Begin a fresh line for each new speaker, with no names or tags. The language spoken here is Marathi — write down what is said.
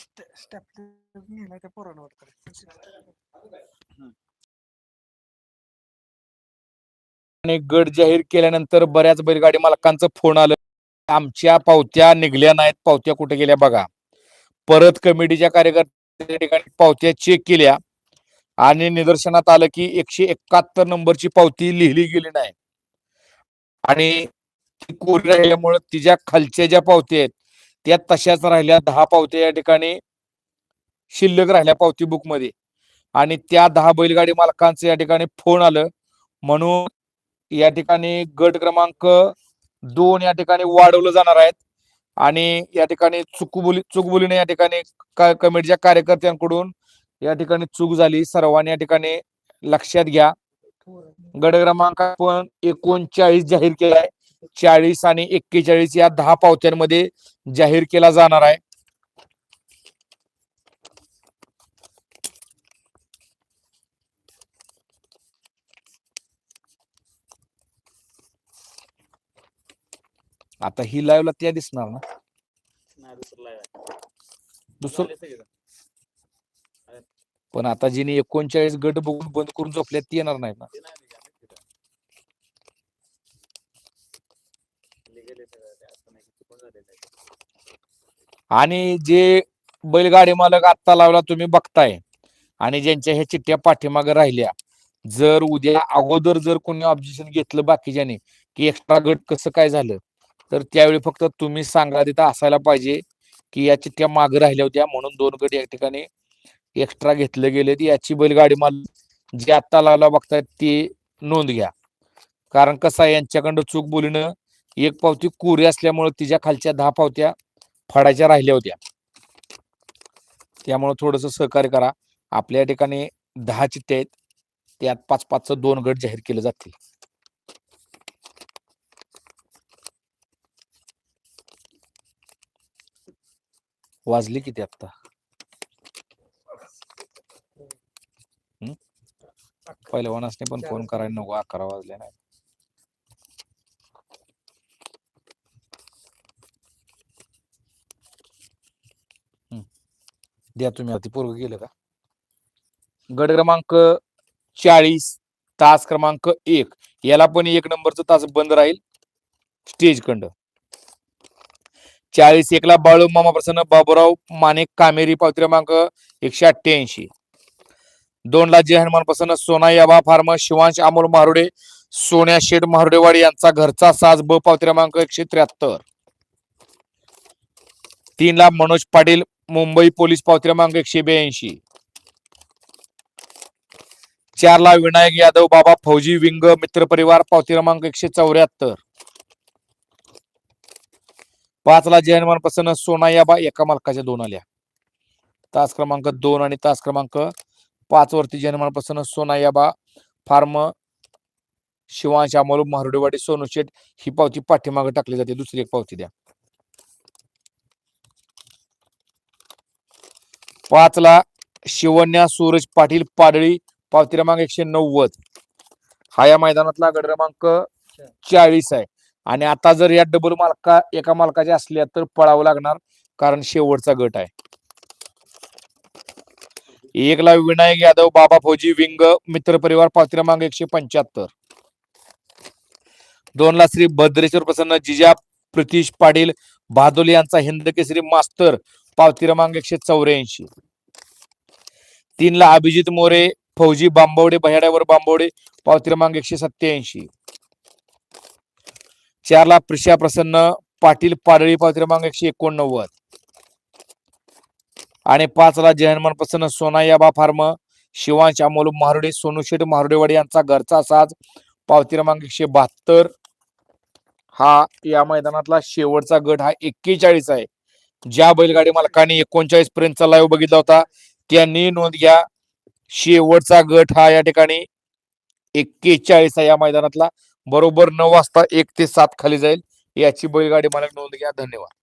स्टॅपलर नेला त्या पोरांवर
आणि गट जाहीर केल्यानंतर बऱ्याच बैलगाडी मालकांचं फोन आलं. आमच्या पावत्या निघल्या नाहीत. पावत्या कुठे गेल्या बघा. परत कमिटीच्या कार्यकर्त्या ठिकाणी पावत्या चेक केल्या. आणि निदर्शनात आलं की एकशे एकाहत्तर नंबरची पावती लिहिली गेली नाही. आणि ती कोरी राहिल्यामुळे तिच्या खालच्या ज्या पावत्या आहेत त्या तशाच राहिल्या दहा पावत्या या ठिकाणी शिल्लक राहिल्या पावती बुकमध्ये आणि त्या दहा बैलगाडी मालकांचं या ठिकाणी फोन आलं. म्हणून या ठिकाणी गट क्रमांक दोन या ठिकाणी वाढवलं जाणार आहेत. आणि या ठिकाणी चुकबुली चुकबुलीने या ठिकाणी का- कमिटीच्या कार्यकर्त्यांकडून या ठिकाणी चूक झाली. सर्वांनी या ठिकाणी लक्षात घ्या. गट क्रमांक आपण एकोणचाळीस जाहीर केलाय. चाळीस आणि एक्केचाळीस या दहा पावत्यांमध्ये जाहीर केला जाणार आहे. आता ही लाईव्हला त्या दिसणार ना? दुसरं पण आता जिने एकोणचाळीस गट बघून बंद करून झोपल्यात ती येणार नाहीत ना? आणि जे बैलगाडी मालक आत्ता लावला तुम्ही बघताय आणि ज्यांच्या ह्या चिठ्ठ्या पाठीमागे राहिल्या जर उद्या अगोदर जर कोणी ऑब्जेक्शन घेतलं बाकीच्याने की एक्स्ट्रा गट कसं काय झालं तर त्यावेळी फक्त तुम्ही सांगा तिथं असायला पाहिजे की या चिठ्ठ्या मागे राहिल्या होत्या म्हणून दोन गट या ठिकाणी एक्स्ट्रा घेतले गेले याची बैलगाडी मालक जे आत्ता लावला बघतायत ती नोंद घ्या. कारण कसं आहे यांच्याकडं चूक बोलीनं एक पावती कोरी असल्यामुळे तिच्या खालच्या दहा पावत्या फाडायच्या राहिल्या होत्या. त्यामुळे थोडस सहकार्य करा. आपल्या ठिकाणी दहा चित्ते आहेत. त्यात पाच पाचचं दोन गट जाहीर केले जातील. वाजली किती आत्ता? वनासने पण फोन करायला नको. अकरा वाजले नाही. द्या तुम्ही. आता गेलं का? गट क्रमांक चाळीस तास क्रमांक एक. याला पण एक नंबरचा तास बंद राहील. स्टेज खंड. चाळीस एकला बाळू मामा प्रसन्न बाबूराव माने कामेरी पावती क्रमांक एकशे अठ्ठ्याऐंशी. दोनला जय हनुमान प्रसन्न सोना याबा फार्म शिवांश अमोल मारुडे सोन्या शेठ मारुडेवाडी यांचा घरचा साज ब पावती क्रमांक एकशे त्र्याहत्तर. तीनला मनोज पाटील मुंबई पोलीस पावती क्रमांक एकशे ब्याऐंशी. चारला विनायक यादव बाबा फौजी विंग मित्र परिवार पावती क्रमांक एकशे चौऱ्याहत्तर. पाचला जयनमान प्रसन्न सोना एका मालकाच्या दोन आल्या. तास क्रमांक दोन आणि तास क्रमांक पाच वरती जयनमान प्रसन्न सोना फार्म शिवांश अमोल मारुडेवाडी सोनू शेठ ही पावती पाठीमागे टाकली जाते. दुसरी एक पावती द्या. पाच ला शिवन्या सूरज पाटील पाडळी पावती क्रमांक एकशे नव्वद. हा या मैदानातला गड क्रमांक चाळीस आहे. आणि आता जर या डबल मालका एका मालकाच्या असल्या तर पळावं लागणार कारण शेवटचा गट आहे. एकला विनायक यादव बाबा फौजी विंग मित्र परिवार पावती क्रमांक एकशे पंच्याहत्तर. दोन ला श्री भद्रेश्वर प्रसन्न जिजा प्रितीश पाटील भादोली यांचा हिंद केसरी मास्तर पावती क्रमांक एकशे चौऱ्याऐंशी. तीन ला अभिजित मोरे फौजी बांबवडे बह्याड्यावर बांबवडे पावती क्रमांक एकशे सत्याऐंशी चार ला प्रिशा प्रसन्न पाटील पाडळी पावती क्रमांक एकशे एकोणनव्वद. आणि पाच ला जय प्रसन्न सोनायाबा फार्म शिवांश अमोल महारुडे सोनूशेठ महारुडेवाडी यांचा घरचा साज पावती क्रमांक एकशे बहात्तर. हा या मैदानातला शेवटचा गट हा एक्केचाळीस आहे. ज्या बैलगाडी मालकांनी एकोणचाळीस पर्यंतचा लाईव्ह बघितला होता त्यांनी नोंद घ्या शेवटचा गट हा या ठिकाणी एक्केचाळीस या मैदानातला. बरोबर नऊ वाजता एक ते सात खाली जाईल. याची बैलगाडी मालक नोंद घ्या. धन्यवाद.